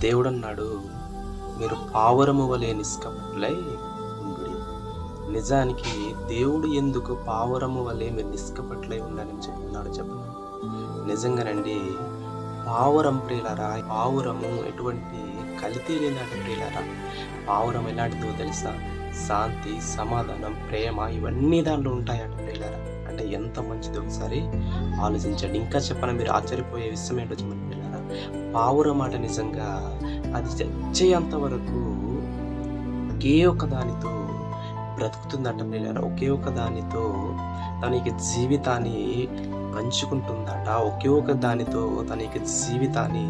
దేవుడన్నాడు. మీరు పావురము వలె నిష్కపటులై ఉండు నిజానికి దేవుడు ఎందుకు పావురము వలె మీరు నిష్కపటులై ఉండాలని చెప్తున్నాడు చెప్పండి. నిజంగానండి పావురం ప్రియులరా పావురము ఎటువంటి కలితీ లేనాటి ప్రియులరా. పావురం ఎలాంటిదో తెలుసా? శాంతి సమాధానం ప్రేమ ఇవన్నీ దాంట్లో ఉంటాయట ప్రియులరా. అంటే ఎంత మంచిది ఒకసారి ఆలోచించండి. ఇంకా చెప్పన మీరు ఆశ్చర్యపోయే విషయం ఏంటో చెప్పండి ప్రియులరా పావురం మాట నిజంగా అది చచ్చేంత వరకు ఒకే ఒక దానితో బ్రతుకుతుందట ప్రియులరా. ఒకే ఒక దానితో తనకి జీవితాన్ని పంచుకుంటుందట. ఒకే ఒక దానితో తనకి జీవితాన్ని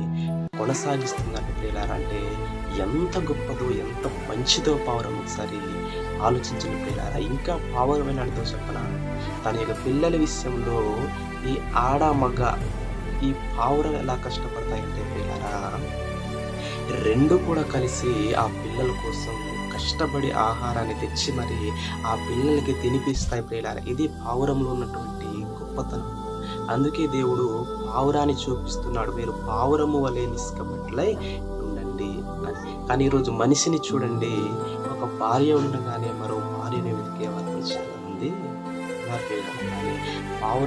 కొనసాగిస్తుందట ప్రియులారా. అంటే ఎంత గొప్పదో ఎంత మంచిదో పావురం ఒకసారి ఆలోచించిన ప్రియులారా. ఇంకా పావురమైన అడితో చెప్పనా? తన యొక్క పిల్లల విషయంలో ఈ ఆడ మగ ఈ పావురం ఎలా కష్టపడతాయంటే పిల్లరా రెండు కూడా కలిసి ఆ పిల్లల కోసం కష్టపడి ఆహారాన్ని తెచ్చి మరి ఆ పిల్లలకి తినిపిస్తాయి ప్రియులారా. ఇది పావురంలో ఉన్నటువంటి గొప్పతనం. అందుకే దేవుడు పావురాన్ని చూపిస్తున్నాడు. మీరు పావురము వలె నిష్కపట్లై ఉండండి అని. కానీ ఈరోజు మనిషిని చూడండి. ఒక భార్య ఉండగానే మరో భార్యని వెతికే వాళ్ళు చాలా ఉన్నారు ప్రియులారా.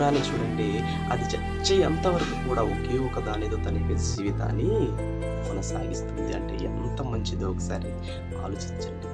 కానీ చూడండి అది చచ్చే అంతవరకు కూడా ఒకే ఒక దానితో తన జీవితాన్ని కొనసాగిస్తుంది అంటే ఎంత మంచిదో ఒకసారి ఆలోచించండి